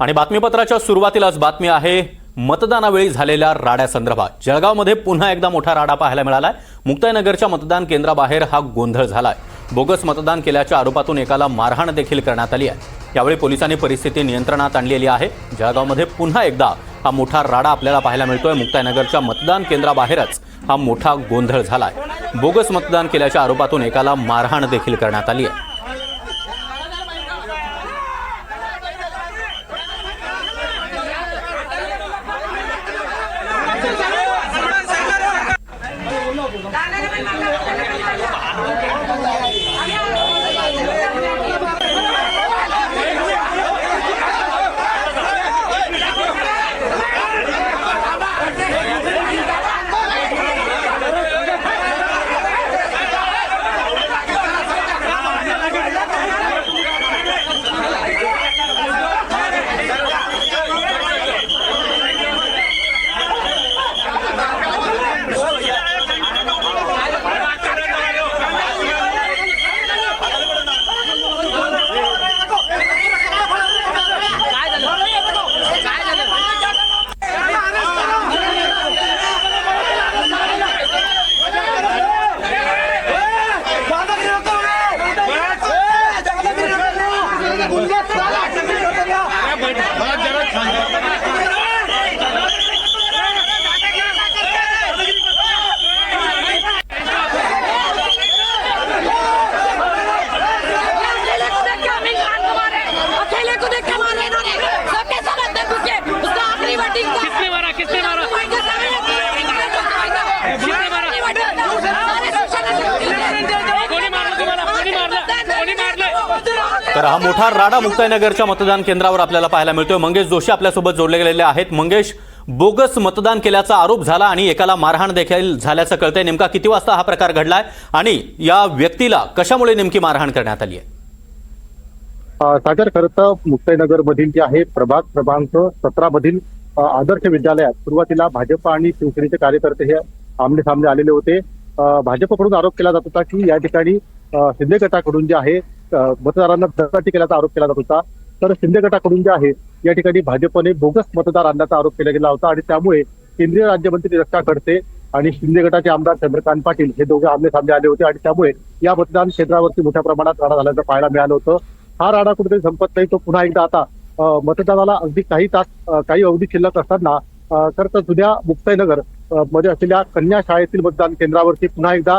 आणि बातमीपत्राच्या सुरुवातीलाच बातमी आहे मतदानावेळी झालेल्या राड्यासंदर्भात जळगावमध्ये पुन्हा एकदा मोठा राडा पाहायला मिळालाय. मुक्ताईनगरच्या मतदान केंद्राबाहेर हा गोंधळ झालाय. बोगस मतदान केल्याच्या आरोपातून एकाला मारहाण देखील करण्यात आली आहे. यावेळी पोलिसांनी परिस्थिती नियंत्रणात आणलेली आहे. जळगावमध्ये पुन्हा एकदा हा मोठा राडा आपल्याला पाहायला मिळतोय. मुक्ताईनगरच्या मतदान केंद्राबाहेरच हा मोठा गोंधळ झालाय. बोगस मतदान केल्याच्या आरोपातून एकाला मारहाण देखील करण्यात आली आहे. तर हा मोठा राडा मुक्ताईनगरच्या मतदान केंद्रावर आपल्याला पाहायला मिळतोय. मंगेश जोशी आपल्यासोबत जोडले गेलेले आहेत. मंगेश बोगस मतदान केल्याचा आरोप झाला आणि एकाला मारहाण देखील झाल्याचं कळतंय. नेमका किती वाजता हा प्रकार घडलाय आणि या व्यक्तीला कशामुळे नेमकी मारहाण करण्यात आली आहे? सागर खरं तर मुक्ताईनगर मधील जे आहे प्रभाग क्रमांक सतरा मधील आदर्श विद्यालयात सुरुवातीला भाजप आणि शिवसेनेचे कार्यकर्ते हे आमने सामने आलेले होते. भाजपकडून आरोप केला जात होता की या ठिकाणी शिंदे गटाकडून जे आहे मतदारांना दगाटी केल्याचा आरोप केला जात होता. तर शिंदे गटाकडून जे आहे या ठिकाणी भाजपने बोगस मतदार आणण्याचा आरोप केला गेला होता आणि त्यामुळे केंद्रीय राज्यमंत्री रक्षा खडसे आणि शिंदे गटाचे आमदार चंद्रकांत पाटील हे दोघे आमने सामने आले होते आणि त्यामुळे या मतदान क्षेत्रावरती मोठ्या प्रमाणात राडा झाल्याचं पाहायला मिळालं होतं. हा राडा कुठेतरी संपत नाही तो पुन्हा एकदा आता मतदानाला अगदी काही तास काही अवधी शिल्लक असताना तर जुन्या मुक्ताईनगरमध्ये असलेल्या कन्या शाळेतील मतदान केंद्रावरती पुन्हा एकदा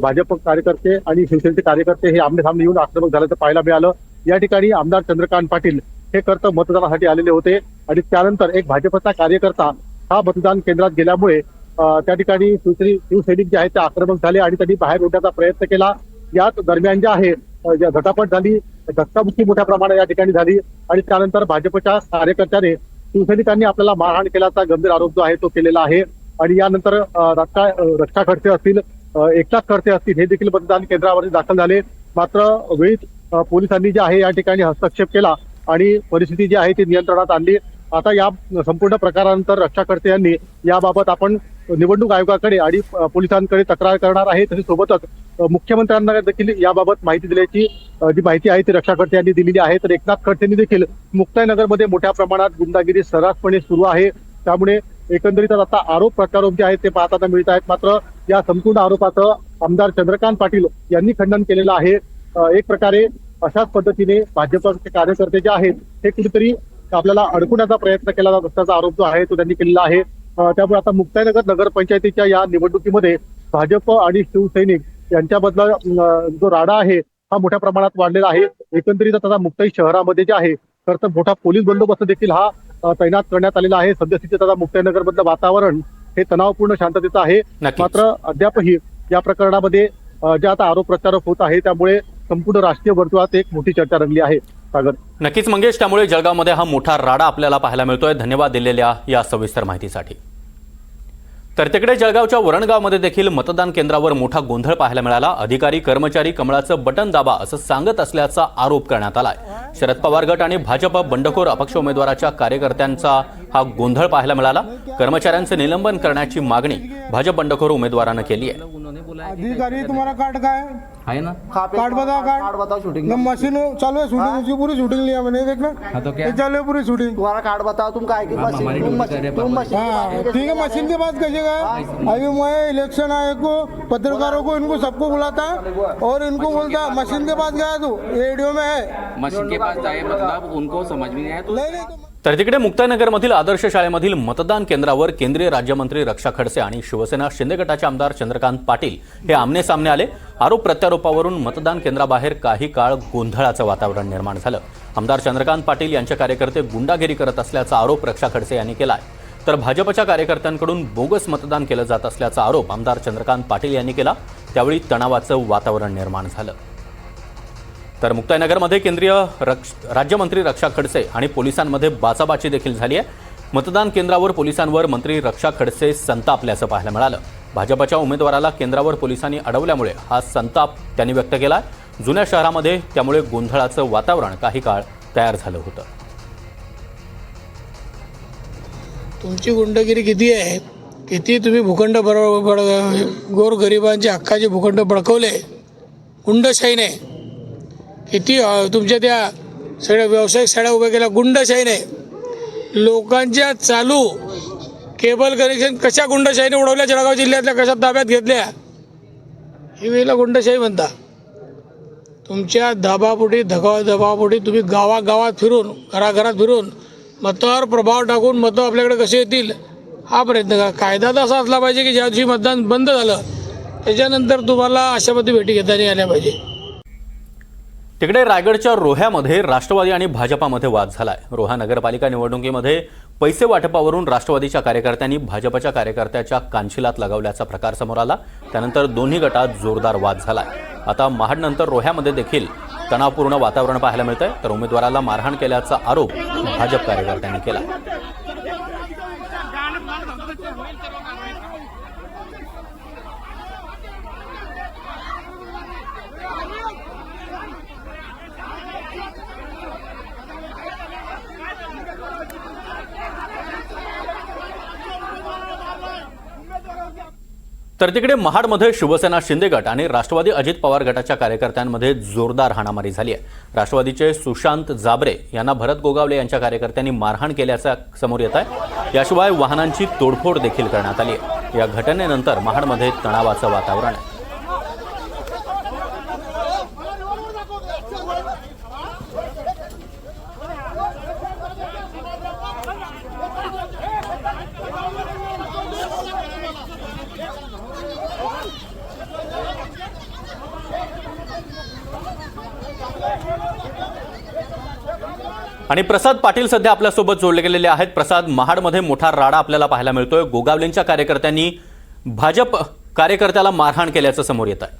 भाजप कार्यकर्ते आणि शिवसेनेचे कार्यकर्ते हे आमने सामने येऊन आक्रमक झाल्याचं पाहायला मिळालं. या ठिकाणी आमदार चंद्रकांत पाटील हे करतं मतदानासाठी आलेले होते आणि त्यानंतर एक भाजपचा कार्यकर्ता हा मतदान केंद्रात गेल्यामुळे त्या ठिकाणी शिवसैनिक जे आहेत ते आक्रमक झाले आणि त्यांनी बाहेर ओढण्याचा प्रयत्न केला. याच दरम्यान जे आहे ज्या झटापट झाली धक्काबुक्की मोठ्या प्रमाणात या ठिकाणी झाली आणि त्यानंतर भाजपच्या कार्यकर्त्याने शिवसैनिकांनी आपल्याला मारहाण केल्याचा गंभीर आरोप जो आहे तो केलेला आहे. आणि यानंतर रक्षा रक्षा खडसे असतील एकटाच एकनाथ खडसे असतील हे देखील मतदान केंद्रावरती दाखल झाले. मात्र वेळीच पोलिसांनी जे आहे या ठिकाणी हस्तक्षेप केला आणि परिस्थिती जी आहे ती नियंत्रणात आणली. आता या संपूर्ण प्रकारानंतर रक्षाकर्ते यांनी याबाबत आपण निवडणूक आयोगाकडे आणि पोलिसांकडे तक्रार करणार आहे. तसेच सोबतच मुख्यमंत्र्यांना देखील याबाबत माहिती दिल्याची जी माहिती आहे ती रक्षाकर्ते यांनी दिलेली आहे. तर एकनाथ खडसेंनी देखील मुक्ताईनगरमध्ये मोठ्या प्रमाणात गुंडागिरी सर्रासपणे सुरू आहे. त्यामुळे एकंदरीतच आता आरोप प्रत्यारोप जे आहेत ते पाहताना मिळत आहेत. मात्र या संपूर्ण आरोपाचं आमदार चंद्रकांत पाटील यांनी खंडन केलेलं आहे. एक प्रकारे अशाच पद्धतीने भाजपचे कार्यकर्ते जे आहेत हे कुठेतरी आपल्याला अडकवण्याचा प्रयत्न केला जात असल्याचा आरोप जो आहे तो त्यांनी केलेला आहे. त्यामुळे आता मुक्ताईनगर नगरपंचायतीच्या या निवडणुकीमध्ये भाजप आणि शिवसैनिक यांच्यामधला जो राडा आहे हा मोठ्या प्रमाणात वाढलेला आहे. एकंदरीत आता मुक्ताई शहरामध्ये जे आहे तर मोठा पोलीस बंदोबस्त देखील हा तैनात करण्यात आलेला आहे. सद्यस्थितीत आता मुक्ताईनगर मधलं वातावरण हे तणावपूर्ण शांततेचं आहे. मात्र अद्यापही या प्रकरणामध्ये जे आता आरोप प्रत्यारोप होत आहे त्यामुळे संपूर्ण राजकीय वर्तुळात एक मोठी चर्चा रंगली आहे. सागर नक्कीच मंगेश त्यामुळे जळगावमध्ये हा मोठा राडा आपल्याला पाहायला मिळतोय. धन्यवाद दिलेल्या या सविस्तर माहितीसाठी. तर तिकडे जळगावच्या वरणगावमध्ये देखील मतदान केंद्रावर मोठा गोंधळ पाहायला मिळाला. अधिकारी कर्मचारी कमळाचं बटन दाबा असं सांगत असल्याचा आरोप करण्यात आलाय. शरद पवार गट आणि भाजप बंडखोर अपक्ष उमेदवाराच्या कार्यकर्त्यांचा हा गोंधळ पाहायला मिळाला. कर्मचाऱ्यांचं निलंबन करण्याची मागणी भाजप बंडखोर उमेदवारानं केली आहे. अधिकारी तुम्हारा कार्ड का है है ना कार्ड बताओ कार्ड कार्ड बताओ शूटिंग ना मशीन चालू है। शूटिंग उसकी पूरी शूटिंग लिया मैंने देखना हाँ तो क्या? चालू है पूरी शूटिंग तुम्हारा कार्ड बताओ तुम काय की हाँ, मशीन तुम मशीन तुम मशीन हाँ ठीक है मशीन के बाद कहिएगा अभी मैं इलेक्शन आयोग को पत्रकारों को इनको सबको बुलाता और इनको बोलता मशीन के पास गया तू रेडियो में है। मशीन के पास जाए मतलब उनको समझ में नहीं आया तो नहीं नहीं तो तर तिकडे मुक्ताईनगरमधील आदर्श शाळेमधील मतदान केंद्रावर केंद्रीय राज्यमंत्री रक्षा खडसे आणि शिवसेना शिंदे गटाचे आमदार चंद्रकांत पाटील हे आमने सामने आले. आरोप प्रत्यारोपावरून मतदान केंद्राबाहेर काही काळ गोंधळाचं वातावरण निर्माण झालं. आमदार चंद्रकांत पाटील यांचे कार्यकर्ते गुंडागिरी करत असल्याचा आरोप रक्षा खडसे यांनी केलाय. तर भाजपच्या कार्यकर्त्यांकडून बोगस मतदान केलं जात असल्याचा आरोप आमदार चंद्रकांत पाटील यांनी केला. त्यावेळी तणावाचं वातावरण निर्माण झालं. तर मुक्ताईनगरमध्ये केंद्रीय रक्ष राज्यमंत्री रक्षा खडसे आणि पोलिसांमध्ये बाचाबाची देखील झाली आहे. मतदान केंद्रावर पोलिसांवर मंत्री रक्षा खडसे संतापल्याचं पाहायला मिळालं. भाजपच्या उमेदवाराला केंद्रावर पोलिसांनी अडवल्यामुळे हा संताप त्यांनी व्यक्त केला जुन्या शहरामध्ये त्यामुळे गोंधळाचं वातावरण काही काळ तयार झालं होतं. तुमची गुंडगिरी किती आहे? किती तुम्ही भूखंड बड बड गोरगरिबांचे हक्काचे भूखंड बडकवले गुंडशाहीने. किती तुमच्या त्या सगळ्या व्यावसायिक साड्या उभ्या केल्या. गुंडशाहीने लोकांच्या चालू केबल कनेक्शन कशा गुंडशाहीने उडवल्या? जळगाव जिल्ह्यातल्या कशा ताब्यात घेतल्या? ही वेळेला गुंडशाही म्हणता. तुमच्या दबापोटी धगा दबापोटी तुम्ही गावागावात फिरून घराघरात फिरून मतावर प्रभाव टाकून मतं आपल्याकडे कसे येतील हा प्रयत्न करा. कायदा तर असा असला पाहिजे की ज्या दिवशी मतदान बंद झालं त्याच्यानंतर तुम्हाला अशामध्ये भेटी घेता नाही आल्या पाहिजे. तिकडे रायगडच्या रोह्यामध्ये राष्ट्रवादी आणि भाजपामध्ये वाद झालाय. रोहा नगरपालिका निवडणुकीमध्ये पैसे वाटपावरून राष्ट्रवादीच्या कार्यकर्त्यांनी भाजपच्या कार्यकर्त्याच्या कांशिलात लगावल्याचा प्रकार समोर आला. त्यानंतर दोन्ही गटात जोरदार वाद झालाय. आता महाडनंतर रोह्यामध्ये देखील तणावपूर्ण वातावरण पाहायला मिळतंय. तर उमेदवाराला मारहाण केल्याचा आरोप भाजप कार्यकर्त्यांनी केला तर तिकडे महाडमध्ये शिवसेना शिंदे गट आणि राष्ट्रवादी अजित पवार गटाच्या कार्यकर्त्यांमध्ये जोरदार हाणामारी झाली आहे. राष्ट्रवादीचे सुशांत जाबरे यांना भरत गोगावले यांच्या कार्यकर्त्यांनी मारहाण केल्याचा समोर येत आहे. याशिवाय वाहनांची तोडफोड देखील करण्यात आली आहे. या घटनेनंतर महाडमध्ये तणावाचं वातावरण आहे. आणि प्रसाद पाटील सध्या आपल्यासोबत जोडले गेलेले आहेत. प्रसाद महाडमध्ये मोठा राडा आपल्याला पाहायला मिळतोय. गोगावलेंच्या कार्यकर्त्यांनी भाजप कार्यकर्त्याला मारहाण केल्याचं समोर येत आहे.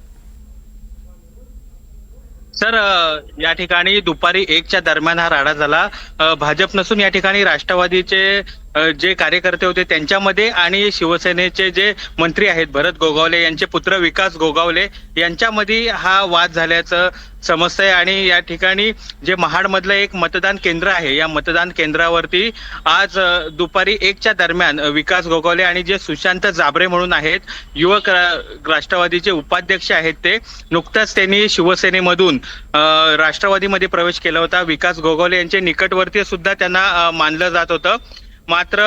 सर या ठिकाणी दुपारी एकच्या दरम्यान हा राडा झाला. भाजप नसून या ठिकाणी राष्ट्रवादीचे जे कार्यकर्ते होते त्यांच्यामध्ये आणि शिवसेनेचे जे मंत्री आहेत भरत गोगावले यांचे पुत्र विकास गोगावले यांच्यामध्ये हा वाद झाल्याचं समजतंय आणि या ठिकाणी जे महाडमधलं एक मतदान केंद्र आहे या मतदान केंद्रावरती आज दुपारी एकच्या दरम्यान विकास गोगावले आणि जे सुशांत जाबरे म्हणून आहेत युवक राष्ट्रवादीचे उपाध्यक्ष आहेत ते नुकताच त्यांनी शिवसेनेमधून राष्ट्रवादीमध्ये प्रवेश केला होता. विकास गोगावले यांचे निकटवर्तीय सुद्धा त्यांना मानलं जात होतं. मात्र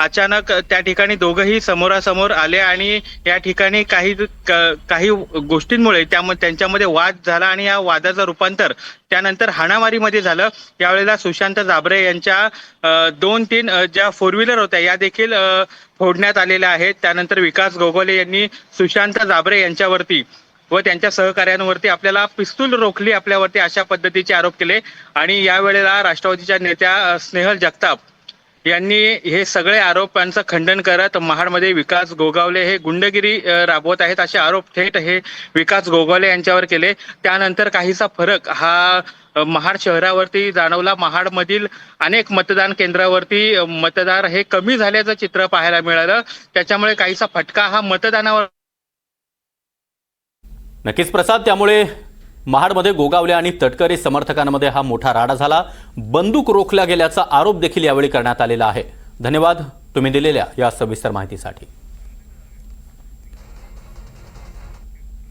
अचानक त्या ठिकाणी दोघंही समोरासमोर आले आणि या ठिकाणी काही क- काही गोष्टींमुळे त्यामध्ये त्यांच्यामध्ये वाद झाला आणि या वादाचं रूपांतर त्यानंतर हाणामारीमध्ये झालं. यावेळेला सुशांत जाबरे यांच्या दोन तीन ज्या फोर व्हीलर होत्या या देखील फोडण्यात आलेल्या आहेत. त्यानंतर विकास गोगोले यांनी सुशांत जाबरे यांच्यावरती व त्यांच्या सहकार्यांवरती आपल्याला पिस्तूल रोखली आपल्यावरती अशा पद्धतीचे आरोप केले. आणि यावेळेला राष्ट्रवादीच्या नेत्या स्नेहल जगताप यांनी हे सगळे आरोपांचं खंडन करत महाडमध्ये विकास गोगावले हे गुंडगिरी राबवत आहेत असे आरोप थेट हे विकास गोगावले यांच्यावर केले. त्यानंतर काहीसा फरक हा महाड शहरावरती जाणवला. महाडमधील अनेक मतदान केंद्रावरती मतदार हे कमी झाल्याचं चित्र पाहायला मिळालं. त्याच्यामुळे काहीसा फटका हा मतदानावर नक्कीच प्रसाद त्यामुळे महाडमध्ये गोगावले आणि तटकरी समर्थकांमध्ये हा मोठा राडा झाला. बंदूक रोखल्या गेल्याचा आरोप देखील यावेळी करण्यात आलेला आहे. धन्यवाद. तुम्ही दिलेल्या या सविस्तर माहितीसाठी.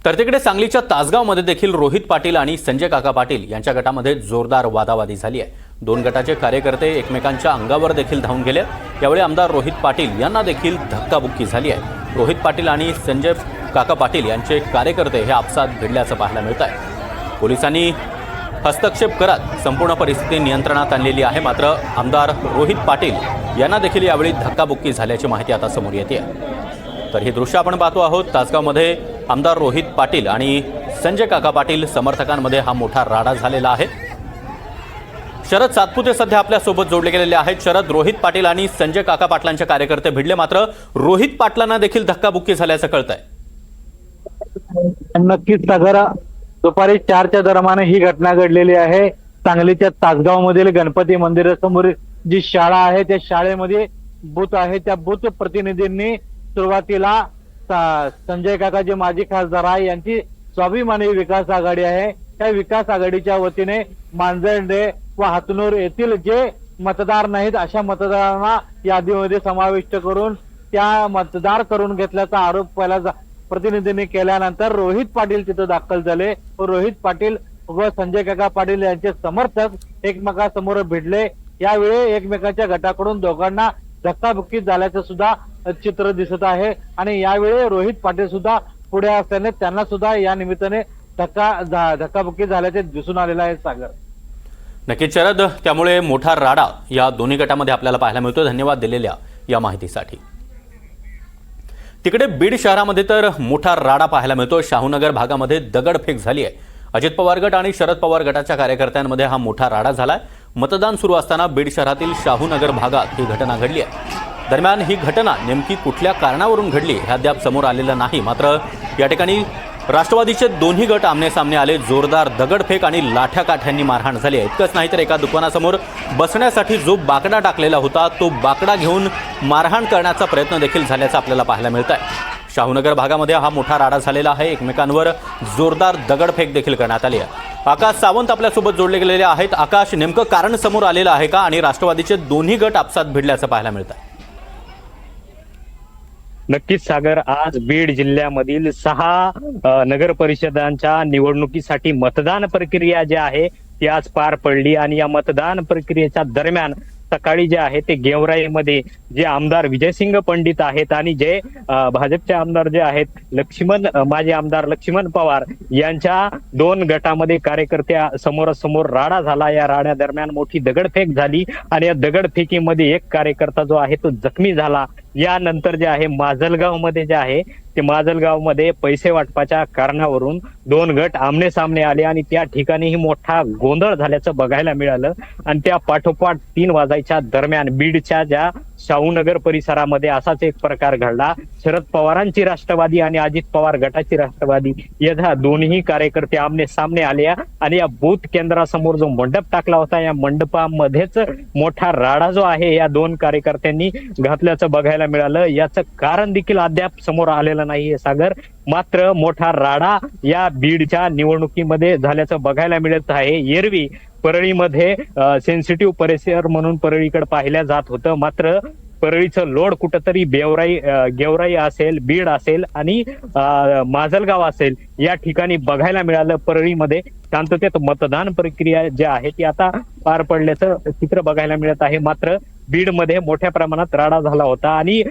तर तिकडे सांगलीच्या तासगावमध्ये देखील रोहित पाटील आणि संजय काका पाटील यांच्या गटामध्ये जोरदार वादावादी झाली आहे. दोन गटाचे कार्यकर्ते एकमेकांच्या अंगावर देखील धावून गेले. यावेळी आमदार रोहित पाटील यांना देखील धक्काबुक्की झाली आहे. रोहित पाटील आणि संजय काका पाटील यांचे कार्यकर्ते हे आपसात भिडल्याचं पाहायला मिळत आहे पोलिसांनी हस्तक्षेप करत संपूर्ण परिस्थिती नियंत्रणात आणलेली आहे. मात्र आमदार रोहित पाटील यांना देखील यावेळी धक्काबुक्की झाल्याची माहिती आता समोर येते तर हे दृश्य आपण पाहतो आहोत. तासगावमध्ये आमदार रोहित पाटील आणि संजय काका पाटील समर्थकांमध्ये हा मोठा राडा झालेला आहे. शरद सातपुते सध्या आपल्यासोबत जोडले गेलेले आहेत. शरद रोहित पाटील आणि संजय काका पाटलांचे कार्यकर्ते भिडले. मात्र रोहित पाटलांना देखील धक्काबुक्की झाल्याचं कळत आहे नक्कीच. सागर दुपारी चारच्या दरम्यान ही घटना घडलेली आहे. सांगलीच्या तासगाव मधील गणपती मंदिरासमोर जी शाळा आहे त्या शाळेमध्ये बूथ आहे. त्या बूथ प्रतिनिधींनी सुरुवातीला संजय काका जे माजी खासदार आहे यांची स्वाभिमानी विकास आघाडी आहे. त्या विकास आघाडीच्या वतीने मांजर्डे व हातनूर येथील जे मतदार नाहीत अशा मतदारांना यादीमध्ये समाविष्ट करून त्या मतदार करून घेतल्याचा आरोप पहिला जा- प्रतिनिधींनी केल्यानंतर रोहित पाटील तिथं दाखल झाले. व रोहित पाटील व संजय काका पाटील यांचे समर्थक एकमेकासमोर भिडले. यावेळी एकमेकांच्या गटाकडून दोघांना धक्काबुक्की झाल्याचं सुद्धा चित्र दिसत आहे. आणि यावेळी रोहित पाटील सुद्धा पुढे असल्याने त्यांना सुद्धा या निमित्ताने धक्का झा- धक्काबुक्की झाल्याचे दिसून आलेलं आहे सागर. नक्कीच शरद त्यामुळे मोठा राडा या दोन्ही गटामध्ये आपल्याला पाहायला मिळतो धन्यवाद दिलेल्या या माहितीसाठी. तिकडे बीड शहरामध्ये तर मोठा राडा पाहायला मिळतो. शाहूनगर भागामध्ये दगडफेक झाली आहे. अजित पवार गट आणि शरद पवार गटाच्या कार्यकर्त्यांमध्ये हा मोठा राडा झालाय. मतदान सुरू असताना बीड शहरातील शाहूनगर भागात ही घटना घडली आहे. दरम्यान ही घटना नेमकी कुठल्या कारणावरून घडली हे अद्याप समोर आलेलं नाही. मात्र या ठिकाणी राष्ट्रवादीचे दोन्ही गट आमनेसामने आले. जोरदार दगडफेक आणि लाठ्या काठ्यांनी मारहाण झाली आहे. इतकंच नाही तर एका दुकानासमोर बसण्यासाठी जो बाकडा टाकलेला होता तो बाकडा घेऊन मारहाण करण्याचा प्रयत्न देखील झाल्याचं आपल्याला पाहायला मिळत आहे शाहूनगर भागामध्ये हा मोठा राडा झालेला आहे. एकमेकांवर जोरदार दगडफेक देखील करण्यात आली आहे. आकाश सावंत आपल्यासोबत जोडले गेलेले आहेत. आकाश नेमकं कारण समोर आलेलं आहे का? आणि राष्ट्रवादीचे दोन्ही गट आपसात भिडल्याचं पाहायला मिळत आहे नक्कीच सागर. आज बीड जिल्ह्यामधील सहा नगर परिषदांच्या निवडणुकीसाठी मतदान प्रक्रिया जी आहे ती आज पार पडली. आणि या मतदान प्रक्रियेच्या दरम्यान सकाळी जे आहे ते गेवराईमध्ये जे आमदार विजयसिंग पंडित आहेत आणि जे भाजपचे आमदार जे आहेत लक्ष्मण माजी आमदार लक्ष्मण पवार यांच्या दोन गटामध्ये कार्यकर्त्या समोरासमोर राडा झाला. या राड्या दरम्यान मोठी दगडफेक झाली. आणि या दगडफेकीमध्ये एक कार्यकर्ता जो आहे तो जखमी झाला. यानंतर जे आहे माजलगावमध्ये जे आहे ते माजलगावमध्ये पैसे वाटपाच्या कारणावरून दोन गट आमने सामने आले आणि त्या ठिकाणीही मोठा गोंधळ झाल्याचं बघायला मिळालं. आणि त्या पाठोपाठ तीन वाजायच्या दरम्यान बीडच्या ज्या शाहूनगर परिसरामध्ये असाच एक प्रकार घडला. शरद पवारांची राष्ट्रवादी आणि अजित पवार गटाची राष्ट्रवादी. या दोन्ही कार्यकर्ते आमने सामने आले आणि या बूथ केंद्रासमोर जो मंडप टाकला होता या मंडपामध्येच मोठा राडा जो आहे या दोन कार्यकर्त्यांनी घातल्याचं बघायला मिळालं. याचं कारण देखील अद्याप समोर आलेलं नाहीये सागर. मात्र मोठा राडा या बीडच्या निवडणुकीमध्ये झाल्याचं बघायला मिळत आहे. एरवी परळीमध्ये सेन्सिटिव्ह परिसर म्हणून परळीकडे पाहिल्या जात होतं. मात्र परळीचं लोड कुठंतरी बेवराई गेवराई असेल बीड असेल आणि माजलगाव असेल या ठिकाणी बघायला मिळालं परळीमध्ये. शांततेत मतदान प्रक्रिया जी आहे ती आता पार पडल्याचं चित्र बघायला मिळत आहे. मात्र बीडमध्ये मोठ्या प्रमाणात राडा झाला होता. आणि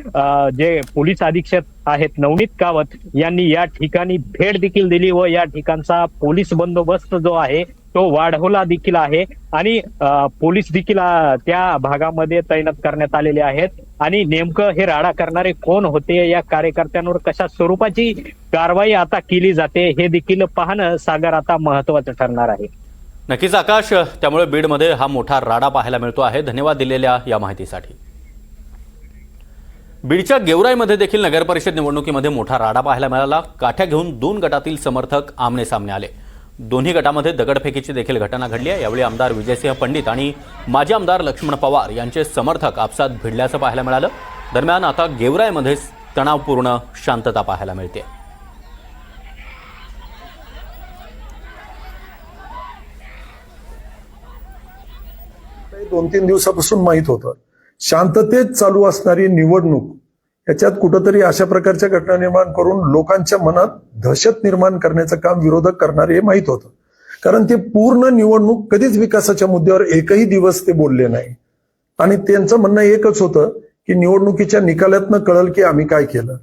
जे पोलीस अधीक्षक आहेत नवनीत कावत यांनी या ठिकाणी भेट देखील दिली व या ठिकाणचा पोलीस बंदोबस्त जो आहे तो वाढवला देखील आहे. आणि पोलीस देखील त्या भागामध्ये तैनात करण्यात आलेले आहेत. आणि नेमकं हे राडा करणारे कोण होते या कार्यकर्त्यांवर कशा स्वरूपाची कारवाई आता केली जाते हे देखील पाहणं सागर आता महत्वाचं ठरणार आहे. नक्कीच आकाश त्यामुळे बीडमध्ये हा मोठा राडा पाहायला मिळतो आहे. धन्यवाद दिलेल्या या माहितीसाठी. बीडच्या गेवराईमध्ये देखील नगरपरिषद निवडणुकीमध्ये मोठा राडा पाहायला मिळाला. काठ्या घेऊन दोन गटातील समर्थक आमने सामने आले. दोन्ही गटामध्ये दगडफेकीची देखील घटना घडली आहे. यावेळी आमदार विजयसिंह पंडित आणि माजी आमदार लक्ष्मण पवार यांचे समर्थक आपसात भिडल्याचं पाहायला मिळालं. दरम्यान आता गेवराईमध्ये तणावपूर्ण शांतता पाहायला मिळते. दोन तीन दिवसापासून माहीत होतं. शांततेत चालू असणारी निवडणूक याच्यात कुठंतरी अशा प्रकारच्या घटना निर्माण करून लोकांच्या मनात दहशत निर्माण करण्याचं काम विरोधक करणारे हे माहीत होतं. कारण ते पूर्ण निवडणूक कधीच विकासाच्या मुद्द्यावर एकही दिवस ते बोलले नाही. आणि त्यांचं म्हणणं एकच होतं की निवडणुकीच्या निकालातनं कळल की आम्ही काय केलं.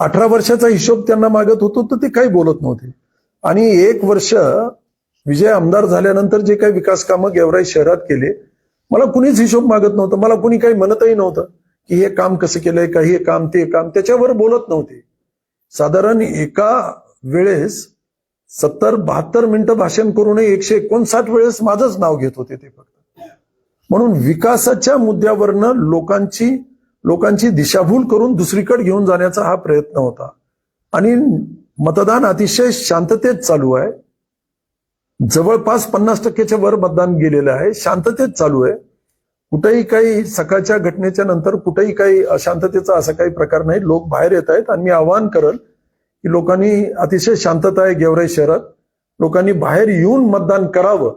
अठरा वर्षाचा हिशोब त्यांना मागत होतो तर ते काही बोलत नव्हते. आणि एक वर्ष विजय आमदार झाल्यानंतर जे काही विकास कामं गेवराई शहरात केले मला कुणीच हिशोब मागत नव्हतं. मला कुणी काही म्हणतही नव्हतं की हे काम कसं केलंय का हे काम ते काम. त्याच्यावर बोलत नव्हते. साधारण एका वेळेस सत्तर बहात्तर मिनिटं भाषण करूनही एकशे एकोणसाठ वेळेस माझंच नाव घेत होते ते फक्त. म्हणून विकासाच्या मुद्द्यावरनं लोकांची लोकांची दिशाभूल करून दुसरीकडे घेऊन जाण्याचा हा प्रयत्न होता. आणि मतदान अतिशय शांततेत चालू आहे. जवळपास पन्नास टक्क्याच्या वर मतदान गेलेलं आहे. शांततेत चालू आहे. कुठेही काही सकाळच्या घटनेच्या नंतर कुठेही काही अशांततेचा असा काही प्रकार नाही. लोक बाहेर येत आहेत आणि मी आवाहन करल की लोकांनी अतिशय शांतता आहे गेवराई शहरात. लोकांनी बाहेर येऊन मतदान करावं.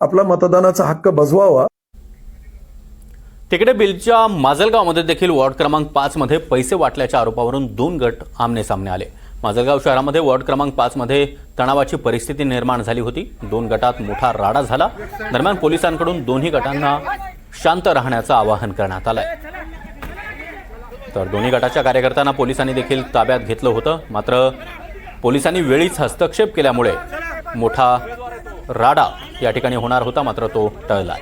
आपला मतदानाचा हक्क बजवावा. तिकडे बिलच्या माजलगावमध्ये देखील वॉर्ड क्रमांक पाच मध्ये पैसे वाटल्याच्या आरोपावरून दोन गट आमने सामने आले. माजलगाव शहरामध्ये वॉर्ड क्रमांक पाचमध्ये तणावाची परिस्थिती निर्माण झाली होती. दोन गटात मोठा राडा झाला. दरम्यान पोलिसांकडून दोन्ही गटांना शांत राहण्याचं आवाहन करण्यात आलंय. तर दोन्ही गटाच्या कार्यकर्त्यांना पोलिसांनी देखील ताब्यात घेतलं होतं. मात्र पोलिसांनी वेळीच हस्तक्षेप केल्यामुळे मोठा राडा या ठिकाणी होणार होता मात्र तो टळला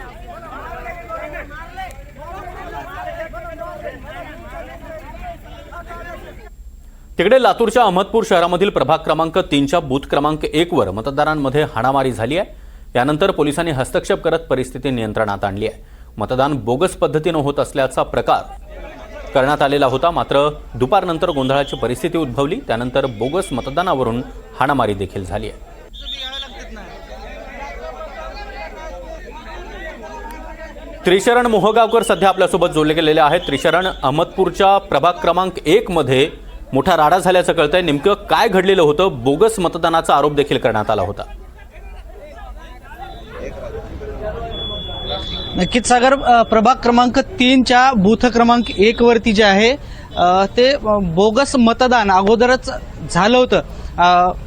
तिकडे लातूरच्या अहमदपूर शहरामधील प्रभाग क्रमांक तीनच्या बूथ क्रमांक एकवर मतदारांमध्ये हाणामारी झाली आहे. यानंतर पोलिसांनी हस्तक्षेप करत परिस्थिती नियंत्रणात आणली आहे. मतदान बोगस पद्धतीनं होत असल्याचा प्रकार करण्यात आलेला होता. मात्र दुपारनंतर गोंधळाची परिस्थिती उद्भवली. त्यानंतर बोगस मतदानावरून हाणामारी देखील झाली आहे. त्रिशरण मोहगावकर सध्या आपल्यासोबत जोडले गेलेले आहेत. त्रिशरण अहमदपूरच्या प्रभाग क्रमांक एकमध्ये मोठा राडा झाल्याचं कळतंय. नेमकं काय घडलेलं होतं? बोगस मतदानाचा आरोप देखील करण्यात आला होता. नक्कीच सागर प्रभाग क्रमांक तीनच्या बूथ क्रमांक एक वरती जे आहे ते बोगस मतदान अगोदरच झालं होतं.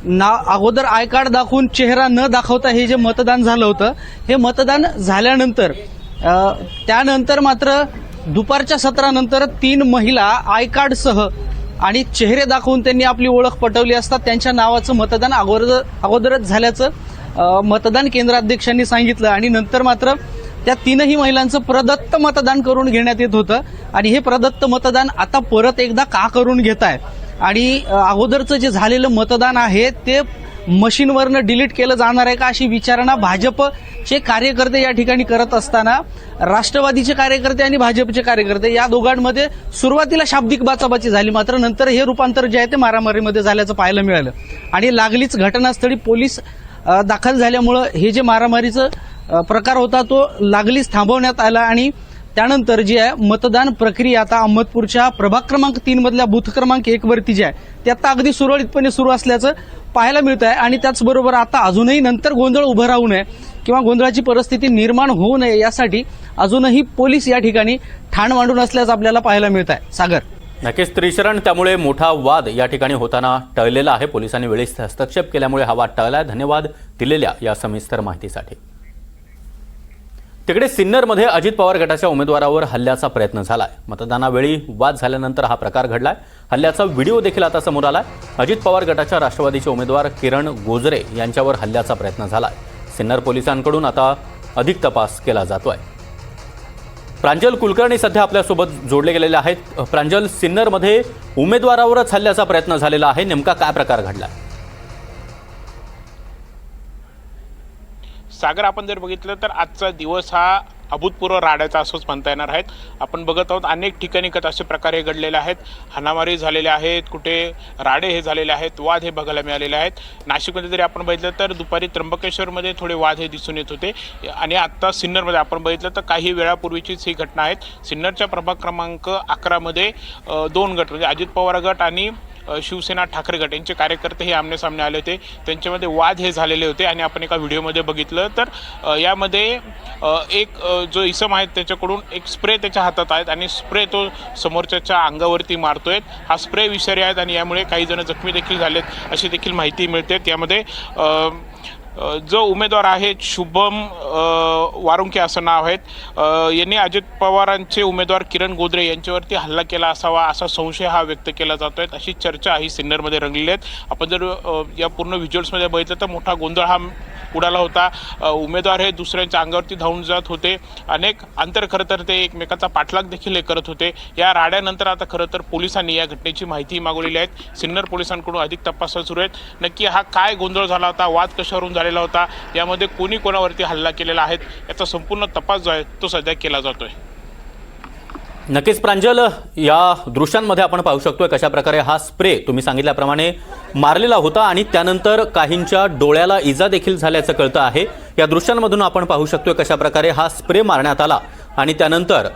ना अगोदर आय कार्ड दाखवून चेहरा न दाखवता हे जे मतदान झालं होतं हे मतदान झाल्यानंतर त्यानंतर मात्र दुपारच्या सत्रानंतर तीन महिला आय कार्डसह आणि चेहरे दाखवून त्यांनी आपली ओळख पटवली असता त्यांच्या नावाचं मतदान अगोदर अगोदरच झाल्याचं मतदान केंद्राध्यक्षांनी सांगितलं. आणि नंतर मात्र त्या तीनही महिलांचं प्रदत्त मतदान करून घेण्यात येत होतं. आणि हे प्रदत्त मतदान आता परत एकदा का करून घेत आहे आणि अगोदरचं जे झालेलं मतदान आहे ते मशीनवरनं डिलीट केलं जाणार आहे का अशी विचारणा भाजपचे कार्यकर्ते या ठिकाणी करत असताना राष्ट्रवादीचे कार्यकर्ते आणि भाजपचे कार्यकर्ते या दोघांमध्ये सुरुवातीला शाब्दिक बाचाबाची झाली मात्र नंतर हे रूपांतर जे आहे ते मारामारीमध्ये झाल्याचं पाहायला मिळालं. आणि लागलीच घटनास्थळी पोलीस दाखल झाल्यामुळं हे जे मारामारीचं प्रकार होता तो लागलीच थांबवण्यात आला आणि त्यानंतर जी आहे मतदान प्रक्रिया आता अहमदपूरच्या प्रभाग क्रमांक तीन मधल्या बूथ क्रमांक एक वरती जी आहे ते आता अगदी सुरळीतपणे सुरू असल्याचं पाहायला मिळत आहे आणि त्याचबरोबर आता अजूनही नंतर गोंधळ उभं राहू नये किंवा गोंधळाची परिस्थिती निर्माण होऊ नये यासाठी अजूनही पोलीस या ठिकाणी ठाण मांडून असल्याचं आपल्याला पाहायला मिळत आहे सागर. नक्कीच त्रिशरण त्यामुळे मोठा वाद या ठिकाणी होताना टळलेला आहे. पोलिसांनी वेळेस हस्तक्षेप केल्यामुळे हा वाद टळला धन्यवाद दिलेल्या या सविस्तर माहितीसाठी. तिकडे सिन्नरमध्ये अजित पवार गटाच्या उमेदवारावर हल्ल्याचा प्रयत्न झालाय. मतदानावेळी वाद झाल्यानंतर हा प्रकार घडलाय. हल्ल्याचा व्हिडिओ देखील आता समोर आलाय. अजित पवार गटाच्या राष्ट्रवादीचे उमेदवार किरण गोजरे यांच्यावर हल्ल्याचा प्रयत्न झालाय. सिन्नर पोलिसांकडून आता अधिक तपास केला जातोय. प्रांजल कुलकर्णी सध्या आपल्यासोबत जोडले गेलेले आहेत. प्रांजल सिन्नरमध्ये उमेदवारावरच हल्ल्याचा प्रयत्न झालेला आहे. नेमका काय प्रकार घडला सागर आपण जर बघितलं तर आजचा दिवस हा अभूतपूर्व राड्याचा असंच म्हणता येणार आहेत. आपण बघत आहोत अनेक ठिकाणी कत असे प्रकार हे घडलेले आहेत. हनामारी झालेले आहेत कुठे राडे हे झालेले आहेत वाद हे बघायला मिळालेले आहेत. नाशिकमध्ये जरी आपण बघितलं तर दुपारी त्र्यंबकेश्वरमध्ये थोडे वाद हे दिसून येत होते. आणि आत्ता सिन्नरमध्ये आपण बघितलं तर काही वेळापूर्वीचीच ही घटना आहेत. सिन्नरच्या प्रभाग क्रमांक अकरामध्ये दोन गट म्हणजे अजित पवार गट आणि शिवसेना ठाकरे गट यांचे कार्यकर्ते हे आमनेसामने आले होते. त्यांच्यामध्ये वाद हे झालेले होते आणि आपण एका व्हिडिओमध्ये बघितलं. तर यामध्ये एक जो इसम आहे त्याच्याकडून एक स्प्रे त्याच्या हातात आहेत आणि स्प्रे तो समोरच्याच्या अंगावरती मारतोय. हा स्प्रे विषारी आहेत आणि यामुळे काही जण जखमी देखील झालेत अशी देखील माहिती मिळते. त्यामध्ये जो उमेदवार आहे शुभम वारुंके असं नाव आहेत. यांनी अजित पवारांचे उमेदवार किरण गोदरे यांच्यावरती हल्ला केला असावा असा संशय हा व्यक्त केला जातो आहे अशी चर्चा ही सिन्नरमध्ये रंगलेली आहेत. आपण जर या पूर्ण व्हिज्युअल्समध्ये बघितलं तर मोठा गोंधळ हा उडाला होता. उमेदवार हे दुसऱ्यांच्या अंगावरती धावून जात होते. अनेक अंतर खरं तर ते एकमेकाचा पाठलाग देखील हे करत होते. या राड्यानंतर आता खरं तर पोलिसांनी या घटनेची माहिती मागवलेली आहे. सिन्नर पोलिसांकडून अधिक तपास सुरू आहेत. नक्की हा काय गोंधळ झाला होता? वाद कशावरून झालेला होता? यामध्ये कोणी कोणावरती हल्ला केलेला आहे? याचा संपूर्ण तपास जो आहे तो सध्या केला जातोय. नक्कीच प्रांजल या दृश्यांमध्ये आपण पाहू शकतोय कशा प्रकारे हा स्प्रे तुम्ही सांगितल्याप्रमाणे मारलेला होता आणि त्यानंतर काहींच्या डोळ्याला इजा देखील झाल्याचं कळतं आहे. या दृश्यांमधून आपण पाहू शकतोय कशा प्रकारे हा स्प्रे मारण्यात आला आणि त्यानंतर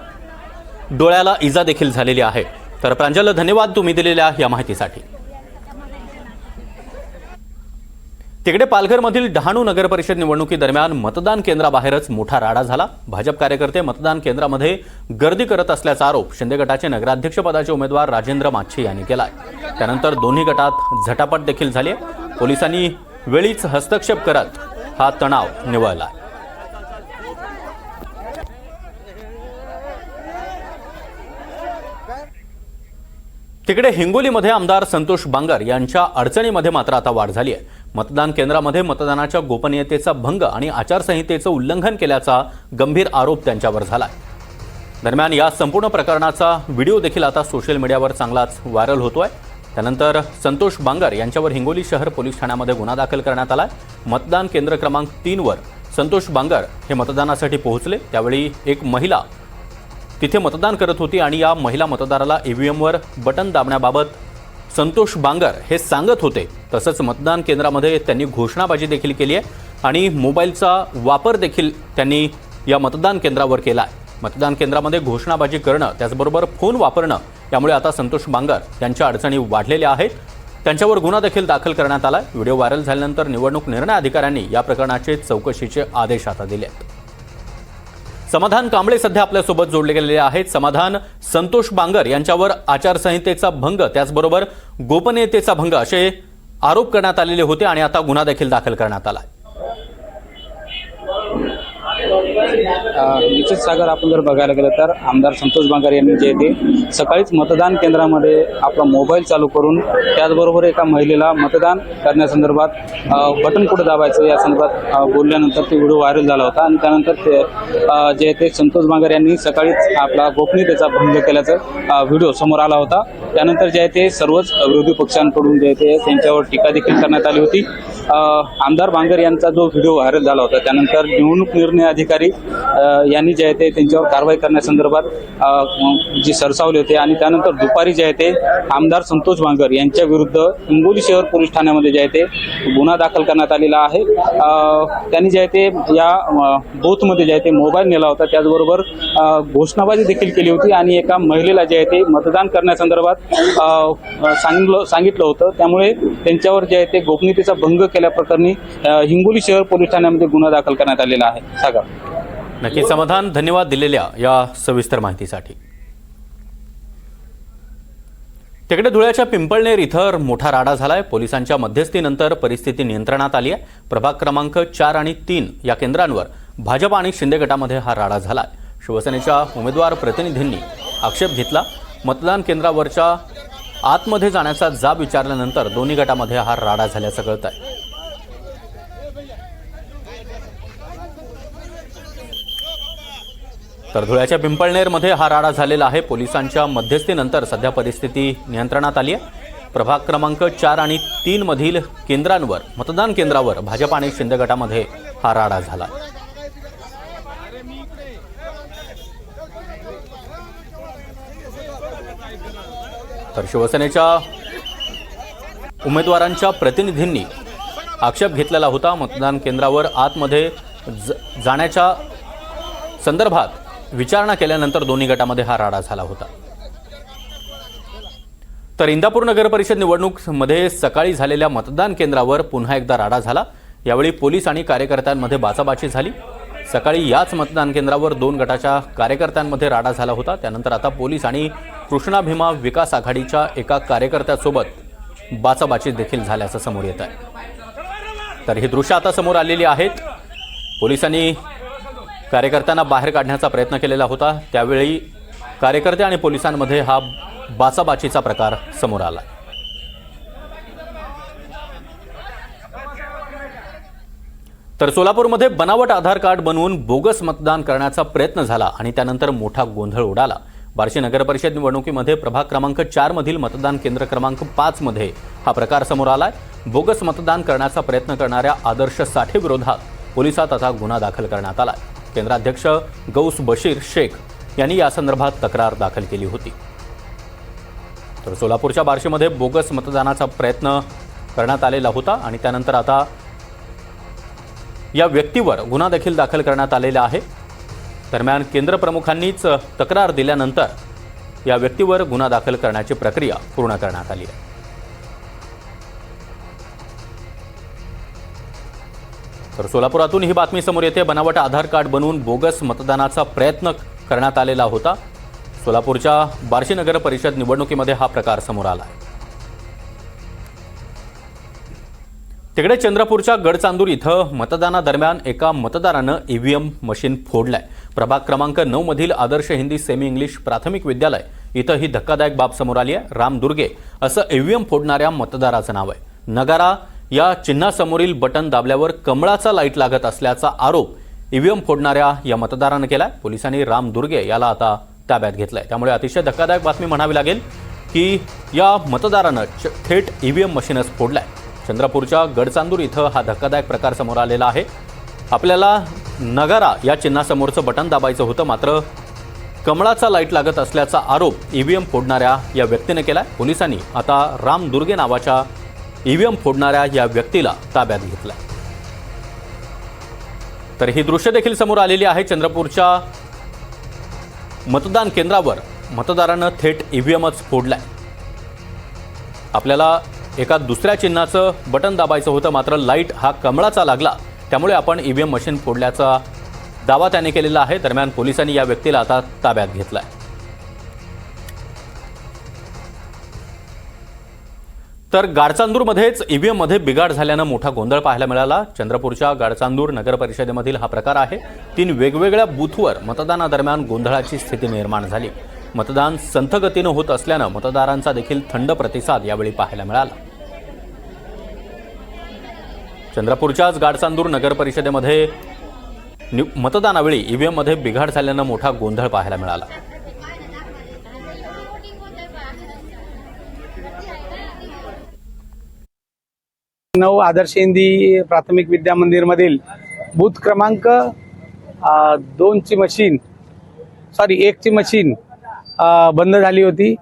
डोळ्याला इजा देखील झालेली आहे. तर प्रांजल धन्यवाद तुम्ही दिलेल्या या माहितीसाठी. तिकडे पालघरमधील डहाणू नगरपरिषद निवडणुकीदरम्यान मतदान केंद्राबाहेरच मोठा राडा झाला. भाजप कार्यकर्ते मतदान केंद्रामध्ये गर्दी करत असल्याचा आरोप शिंदे गटाचे नगराध्यक्षपदाचे उमेदवार राजेंद्र माच्छे यांनी केलाय. त्यानंतर दोन्ही गटात झटापट देखील झाली पोलिसांनी वेळीच हस्तक्षेप करत हा तणाव निवळला तिकडे हिंगोलीमध्ये आमदार संतोष बांगर यांच्या अडचणीमध्ये मात्र आता वाढ झाली आहे. मतदान केंद्रामध्ये मतदानाच्या गोपनीयतेचा भंग आणि आचारसंहितेचं उल्लंघन केल्याचा गंभीर आरोप त्यांच्यावर झाला दरम्यान या संपूर्ण प्रकरणाचा व्हिडिओ देखील आता सोशल मीडियावर चांगलाच व्हायरल होतो आहे त्यानंतर संतोष बांगर यांच्यावर हिंगोली शहर पोलीस ठाण्यामध्ये गुन्हा दाखल करण्यात आलाय. मतदान केंद्र क्रमांक तीनवर संतोष बांगर हे मतदानासाठी पोहोचले. त्यावेळी एक महिला तिथे मतदान करत होती आणि या महिला मतदाराला ईव्हीएमवर बटन दाबण्याबाबत संतोष बांगर हे सांगत होते. तसंच मतदान केंद्रामध्ये त्यांनी घोषणाबाजी देखील केली आहे आणि मोबाईलचा वापर देखील त्यांनी या मतदान केंद्रावर केला आहे. मतदान केंद्रामध्ये घोषणाबाजी करणं त्याचबरोबर फोन वापरणं यामुळे आता संतोष बांगर यांच्या अडचणी वाढलेल्या आहेत. त्यांच्यावर गुन्हा देखील दाखल करण्यात आला व्हिडिओ व्हायरल झाल्यानंतर निवडणूक निर्णय अधिकाऱ्यांनी या प्रकरणाचे चौकशीचे आदेश आता दिले आहेत समाधान कांबळे सध्या आपल्यासोबत जोडले गेलेले आहेत. समाधान संतोष बांगर यांच्यावर आचारसंहितेचा भंग त्याचबरोबर गोपनीयतेचा भंग असे आरोप करण्यात आलेले होते आणि आता गुन्हा देखील दाखल करण्यात आला निश्चित सागर आपण जर बघायला गेलं तर आमदार संतोष बांगर यांनी जे ते सकाळीच मतदान केंद्रामध्ये आपला मोबाईल चालू करून त्याचबरोबर एका महिलेला मतदान करण्यासंदर्भात बटन कुठं दाबायचं या संदर्भात बोलल्यानंतर ते व्हिडिओ व्हायरल झाला होता. आणि त्यानंतर ते जे ते संतोष बांगर यांनी सकाळीच आपला गोपनीयतेचा भंग केल्याचा व्हिडिओ समोर आला होता. त्यानंतर जे आहे ते सर्वच विरोधी पक्षांकडून जे आहे ते त्यांच्यावर टीका देखील करण्यात आली होती. आमदार बांगर यांचा जो व्हिडिओ व्हायरल झाला होता त्यानंतर निवडणूक निर्णय अधिकारी अधिकारी यांनी जे आहे ते त्यांच्यावर कारवाई करण्यासंदर्भात जी सरसावले होते आणि त्यानंतर दुपारी जे आहे ते आमदार संतोष बांगर यांच्या विरुद्ध हिंगोली शहर पोलीस ठाण्यामध्ये जे आहे ते गुन्हा दाखल करण्यात आलेला आहे. त्यांनी जे आहे ते या बोथमध्ये बूथमध्ये जे आहे ते मोबाईल नेला होता. त्याचबरोबर घोषणाबाजी देखील केली होती आणि एका महिलेला जे आहे ते मतदान करण्यासंदर्भात सांगितलं सांगितलं होतं. त्यामुळे त्यांच्यावर जे आहे ते गोपनीयतेचा भंग केल्याप्रकरणी हिंगोली शहर पोलीस ठाण्यामध्ये गुन्हा दाखल करण्यात आलेला आहे. सागर. नक्की समाधान धन्यवाद दिलेल्या या सविस्तर माहितीसाठी. तिकडे धुळ्याच्या पिंपळनेर इथं मोठा राडा झालाय. पोलिसांच्या मध्यस्थीनंतर परिस्थिती नियंत्रणात आली आहे. प्रभाग क्रमांक चार आणि तीन या केंद्रांवर भाजप आणि शिंदे गटामध्ये हा राडा झालाय. शिवसेनेच्या उमेदवार प्रतिनिधींनी आक्षेप घेतला. मतदान केंद्रावरच्या आतमध्ये जाण्याचा जाब विचारल्यानंतर दोन्ही गटामध्ये हा राडा झाल्याचं कळत आहे तर धुळ्याच्या पिंपळनेरमध्ये हा राडा झालेला आहे. पोलिसांच्या मध्यस्थीनंतर सध्या परिस्थिती नियंत्रणात आली आहे. प्रभाग क्रमांक चार आणि तीन मधील केंद्रांवर मतदान केंद्रावर भाजप आणि शिंदे गटामध्ये हा राडा झाला. तर शिवसेनेच्या उमेदवारांच्या प्रतिनिधींनी आक्षेप घेतलेला होता. मतदान केंद्रावर आतमध्ये ज जाण्याच्या संदर्भात विचारणा केल्यानंतर दोन्ही गटामध्ये हा राडा झाला होता. तर इंदापूर नगर परिषद निवडणूकमध्ये सकाळी झालेल्या मतदान केंद्रावर पुन्हा एकदा राडा झाला. यावेळी पोलीस आणि कार्यकर्त्यांमध्ये बाचाबाची झाली. सकाळी याच मतदान केंद्रावर दोन गटाच्या कार्यकर्त्यांमध्ये राडा झाला होता. त्यानंतर आता पोलीस आणि कृष्णा भीमा विकास आघाडीच्या एका कार्यकर्त्यासोबत बाचाबाची देखील झाल्याचं समोर येत आहे. तर ही दृश्य आता समोर आलेली आहेत. पोलिसांनी कार्यकर्त्यांना बाहेर काढण्याचा प्रयत्न केलेला होता. त्यावेळी कार्यकर्ते आणि पोलिसांमध्ये हा बाचाबाचीचा प्रकार समोर आला. तर सोलापूरमध्ये बनावट आधार कार्ड बनवून बोगस मतदान करण्याचा प्रयत्न झाला आणि त्यानंतर मोठा गोंधळ उडाला. बार्शी नगर परिषद निवडणुकीमध्ये प्रभाग क्रमांक चारमधील मतदान केंद्र क्रमांक पाचमध्ये हा प्रकार समोर आलाय. बोगस मतदान करण्याचा प्रयत्न करणाऱ्या आदर्श साठेविरोधात पोलिसात आता गुन्हा दाखल करण्यात आलाय. केंद्राध्यक्ष गौस बशीर शेख यांनी यासंदर्भात तक्रार दाखल केली होती. तर सोलापूरच्या बार्शीमध्ये बोगस मतदानाचा प्रयत्न करण्यात आलेला होता आणि त्यानंतर आता या व्यक्तीवर गुन्हा देखील दाखल करण्यात आलेला आहे. दरम्यान केंद्र प्रमुखांनीच तक्रार दिल्यानंतर या व्यक्तीवर गुन्हा दाखल करण्याची प्रक्रिया पूर्ण करण्यात आली आहे. तर सोलापुरातून ही बातमी समोर येते. बनावट आधार कार्ड बनवून बोगस मतदानाचा प्रयत्न करण्यात आलेला होता. सोलापूरच्या बार्शी नगर परिषद निवडणुकीमध्ये हा प्रकार समोर आला आहे तिकडे चंद्रपूरच्या गडचांदूर इथं मतदानादरम्यान एका मतदारानं ईव्हीएम मशीन फोडलंय. प्रभाग क्रमांक नऊ मधील आदर्श हिंदी सेमी इंग्लिश प्राथमिक विद्यालय इथं ही धक्कादायक बाब समोर आली आहे राम दुर्गे असं ईव्हीएम फोडणाऱ्या मतदाराचं नाव आहे नगारा या चिन्हासमोरील बटन दाबल्यावर कमळाचा लाइट लागत असल्याचा आरोप ईव्हीएम फोडणाऱ्या या मतदारानं केलाय. पोलिसांनी राम दुर्गे याला आता ताब्यात घेतलंय. त्यामुळे अतिशय धक्कादायक बातमी म्हणावी लागेल की या मतदारानं च- थेट ईव्हीएम मशीनच फोडलाय. चंद्रपूरच्या गडचांदूर इथं हा धक्कादायक प्रकार समोर आलेला आहे. आपल्याला नगारा या चिन्हासमोरचं बटन दाबायचं होतं मात्र कमळाचा लाइट लागत असल्याचा आरोप ईव्हीएम फोडणाऱ्या या व्यक्तीने केलाय. पोलिसांनी आता राम दुर्गे नावाच्या ईव्हीएम फोडणाऱ्या या व्यक्तीला ताब्यात घेतलाय. तर ही दृश्य देखील समोर आलेली आहे. चंद्रपूरच्या मतदान केंद्रावर मतदारानं थेट ईव्हीएमच फोडलाय. आपल्याला एका दुसऱ्या चिन्हाचं बटन दाबायचं होतं मात्र लाइट हा कमळाचा लागला. त्यामुळे आपण ईव्हीएम मशीन फोडल्याचा दावा त्याने केलेला आहे. दरम्यान पोलिसांनी या व्यक्तीला आता ताब्यात घेतला आहे तर गाडचांदूरमध्येच ईव्हीएममध्ये बिघाड झाल्यानं मोठा गोंधळ पाहायला मिळाला. चंद्रपूरच्या गाडचांदूर नगर परिषदेमधील हा प्रकार आहे. तीन वेगवेगळ्या बूथवर मतदानादरम्यान गोंधळाची स्थिती निर्माण झाली. मतदान संथगतीनं होत असल्यानं मतदारांचा देखील थंड प्रतिसाद यावेळी पाहायला मिळाला. चंद्रपूरच्याच गाडचांदूर नगर परिषदेमध्ये मतदानावेळी ईव्हीएममध्ये बिघाड झाल्यानं मोठा गोंधळ पाहायला मिळाला. नऊ आदर्श हिंदी प्राथमिक विद्या मंदिरमधील बूथ क्रमांक दोनची मशीन सॉरी एकची मशीन बंद झाली होती.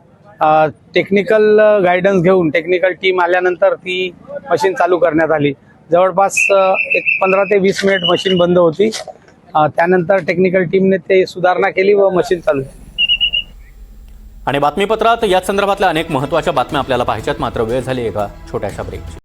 टेक्निकल गायडन्स घेऊन टेक्निकल टीम आल्यानंतर ती मशीन चालू करण्यात आली. जवळपास एक पंधरा ते वीस मिनिट मशीन बंद होती. त्यानंतर टेक्निकल टीमने ते सुधारणा केली व मशीन चालू आणि बातमीपत्रात याच संदर्भातल्या अनेक महत्त्वाच्या बातम्या आपल्याला पाहिजेत मात्र वेळ झाली एका छोट्याशा ब्रेकची